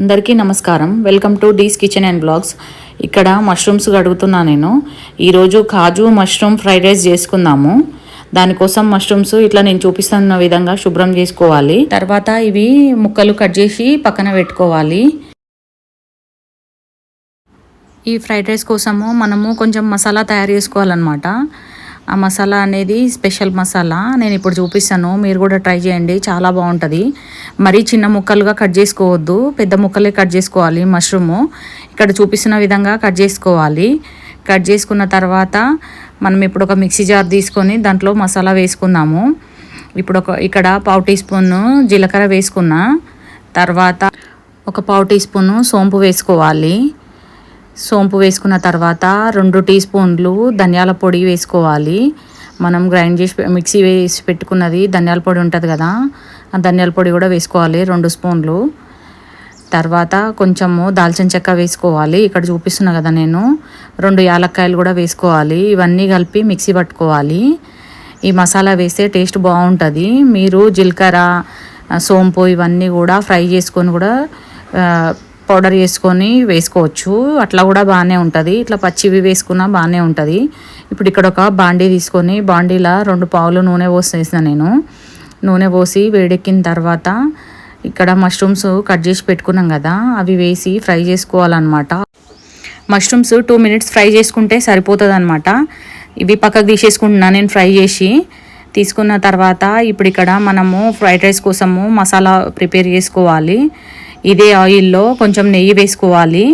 అందరికీ నమస్కారం. Welcome to Dee's kitchen and blogs ఇక్కడ మష్రూమ్స్ కడుగుతున్నా నేను. ఈరోజు కాజు మష్రూమ్ ఫ్రైడ్ రైస్ చేసుకుందాము. దానికోసం మష్రూమ్స్ ఇట్లా నేను చూపిస్తున్న విధంగా శుభ్రం చేసుకోవాలి. తర్వాత ఇవి ముక్కలు కట్ చేసి పక్కన పెట్టుకోవాలి. ఈ ఫ్రైడ్ రైస్ కోసము మనము కొంచెం మసాలా తయారు చేసుకోవాలన్నమాట. ఆ మసాలా అనేది స్పెషల్ మసాలా. నేను ఇప్పుడు చూపిస్తాను. మీరు కూడా ట్రై చేయండి. చాలా బాగుంటుంది. మరీ చిన్న ముక్కలుగా కట్ చేసుకోవద్దు. పెద్ద ముక్కలే కట్ చేసుకోవాలి మష్రూము. ఇక్కడ చూపిస్తున్న విధంగా కట్ చేసుకోవాలి. కట్ చేసుకున్న తర్వాత మనం ఇప్పుడు ఒక మిక్సీ జార్ తీసుకొని దాంట్లో మసాలా వేసుకుందాము. ఇప్పుడు ఒక ఇక్కడ పావు టీ స్పూన్ జీలకర్ర వేసుకున్నా. తర్వాత ఒక పావు టీ స్పూను సోంపు వేసుకోవాలి. సోంపు వేసుకున్న తర్వాత రెండు టీ స్పూన్లు ధనియాల పొడి వేసుకోవాలి. మనం గ్రైండ్ చేసి మిక్సీ వేసి పెట్టుకున్నది ధనియాల పొడి ఉంటుంది కదా ఆ ధనియాల పొడి కూడా వేసుకోవాలి రెండు స్పూన్లు. తర్వాత కొంచెము దాల్చిన చెక్క వేసుకోవాలి ఇక్కడ చూపిస్తున్నా కదా నేను. రెండు యాలక్కాయలు కూడా వేసుకోవాలి ఇవన్నీ కలిపి మిక్సీ పట్టుకోవాలి. ఈ మసాలా వేస్తే టేస్ట్ బాగుంటుంది. మీరు జీలకర్ర సోంపు ఇవన్నీ కూడా ఫ్రై చేసుకొని కూడా పౌడర్ చేసుకొని వేసుకోవచ్చు. అట్లా కూడా బాగానే ఉంటుంది. ఇట్లా పచ్చివి వేసుకున్నా బాగానే ఉంటుంది. ఇప్పుడు ఇక్కడ ఒక బాండీ తీసుకొని బాండీలా రెండు పావులు నూనె పోసేసిన నేను. నూనె పోసి వేడెక్కిన తర్వాత ఇక్కడ మష్రూమ్స్ కట్ చేసి పెట్టుకున్నాం కదా అవి వేసి ఫ్రై చేసుకోవాలన్నమాట. మష్రూమ్స్ టూ మినిట్స్ ఫ్రై చేసుకుంటే సరిపోతుంది అనమాట ఇవి పక్కకు తీసేసుకుంటున్నా నేను ఫ్రై చేసి. తీసుకున్న తర్వాత ఇప్పుడు ఇక్కడ మనము ఫ్రైడ్ రైస్ కోసము మసాలా ప్రిపేర్ చేసుకోవాలి. ఇదే ఆయిల్లో కొంచెం నెయ్యి వేసుకోవాలి.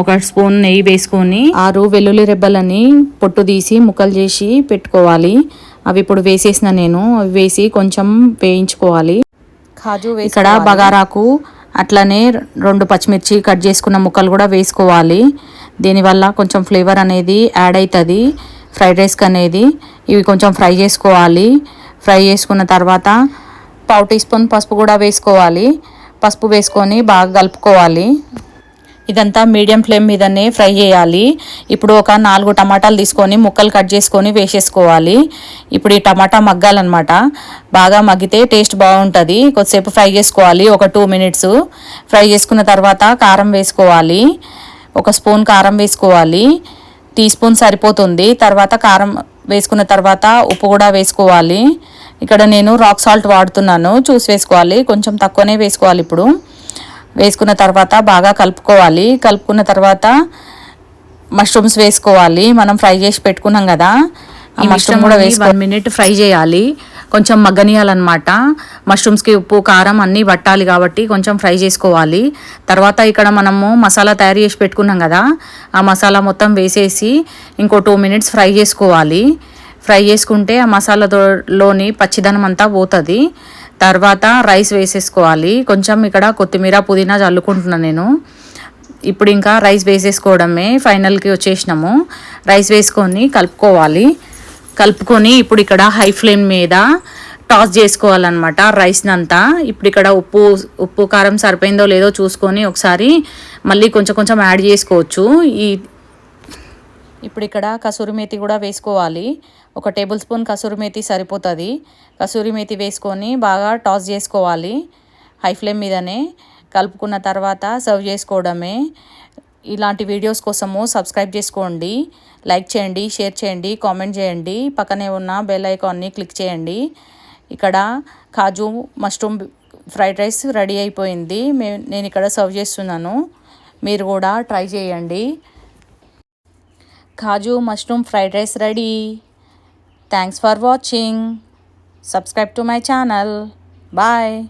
ఒక స్పూన్ నెయ్యి వేసుకొని ఆరు వెల్లుల్లి రెబ్బలని పొట్టు తీసి ముక్కలు చేసి పెట్టుకోవాలి. అవి ఇప్పుడు వేసేసిన నేను. అవి వేసి కొంచెం వేయించుకోవాలి. కాజు ఇక్కడ బగారాకు అట్లనే రెండు పచ్చిమిర్చి కట్ చేసుకున్న ముక్కలు కూడా వేసుకోవాలి. దీనివల్ల కొంచెం ఫ్లేవర్ అనేది యాడ్ అవుతుంది ఫ్రైడ్ రైస్కి అనేది ఇవి కొంచెం ఫ్రై చేసుకోవాలి. ఫ్రై చేసుకున్న తర్వాత పావు టీ స్పూన్ పసుపు కూడా వేసుకోవాలి. పసుపు వేసుకొని బాగా కలుపుకోవాలి. ఇదంతా మీడియం ఫ్లేమ్ మీదనే ఫ్రై చేయాలి. ఇప్పుడు ఒక నాలుగు టమాటాలు తీసుకొని ముక్కలు కట్ చేసుకొని వేసేసుకోవాలి. ఇప్పుడు ఈ టమాటా మగ్గాలన్నమాట. బాగా మగ్గితే టేస్ట్ బాగుంటుంది. కొద్దిసేపు ఫ్రై చేసుకోవాలి. ఒక టూ మినిట్స్. ఫ్రై చేసుకున్న తర్వాత కారం వేసుకోవాలి. ఒక స్పూన్ కారం వేసుకోవాలి. టీ స్పూన్ సరిపోతుంది. తర్వాత కారం వేసుకున్న తర్వాత ఉప్పు కూడా వేసుకోవాలి. ఇక్కడ నేను రాక్ సాల్ట్ వాడుతున్నాను. చూసి వేసుకోవాలి. కొంచెం తక్కువనే వేసుకోవాలి ఇప్పుడు. వేసుకున్న తర్వాత బాగా కలుపుకోవాలి. కలుపుకున్న తర్వాత మష్రూమ్స్ వేసుకోవాలి. మనం ఫ్రై చేసి పెట్టుకున్నాం కదా. ఆ మష్రూమ్ కూడా వేసి వన్ మినిట్ ఫ్రై చేయాలి. కొంచెం మగ్గనియాలన్నమాట. మష్రూమ్స్కి ఉప్పు కారం అన్నీ పట్టాలి కాబట్టి కొంచెం ఫ్రై చేసుకోవాలి. తర్వాత ఇక్కడ మనము మసాలా తయారు చేసి పెట్టుకున్నాం కదా. ఆ మసాలా మొత్తం వేసేసి ఇంకో టూ మినిట్స్ ఫ్రై చేసుకోవాలి. ఫ్రై చేసుకుంటే ఆ మసాలాలోని పచ్చిదనం అంతా పోతుంది. తర్వాత రైస్ వేసేసుకోవాలి. కొంచెం ఇక్కడ కొత్తిమీర పుదీనా చల్లుకుంటున్నాను నేను. ఇప్పుడు ఇంకా రైస్ వేసేసుకోవడమే ఫైనల్కి వచ్చేసినాము. రైస్ వేసుకొని కలుపుకోవాలి. కలుపుకొని ఇప్పుడు ఇక్కడ హై ఫ్లేమ్ మీద టాస్ చేసుకోవాలన్నమాట రైస్ని అంతా ఇప్పుడు ఇక్కడ ఉప్పు ఉప్పు కారం సరిపోయిందో లేదో చూసుకొని ఒకసారి మళ్ళీ కొంచెం కొంచెం యాడ్ చేసుకోవచ్చు. ఈ ఇప్పుడు ఇక్కడ కసూరి మేతి కూడా వేసుకోవాలి. ఒక టేబుల్ స్పూన్ కసూరి మేతి సరిపోతుంది. కసూరి మేతి వేసుకొని బాగా టాస్ చేసుకోవాలి. హై ఫ్లేమ్ మీదనే కలుపుకున్న తర్వాత సర్వ్ చేసుకోవడమే. ఇలాంటి వీడియోస్ కోసము సబ్స్క్రైబ్ చేసుకోండి. లైక్ చేయండి షేర్ చేయండి కామెంట్ చేయండి. పక్కనే ఉన్న బెల్ ఐకాన్ని క్లిక్ చేయండి. ఇక్కడ kaju mushroom fried rice ready అయిపోయింది. మే నేను ఇక్కడ సర్వ్ చేస్తున్నాను. మీరు కూడా ట్రై చేయండి. Kaju mushroom fried rice ready. Thanks for watching. Subscribe to my channel. Bye.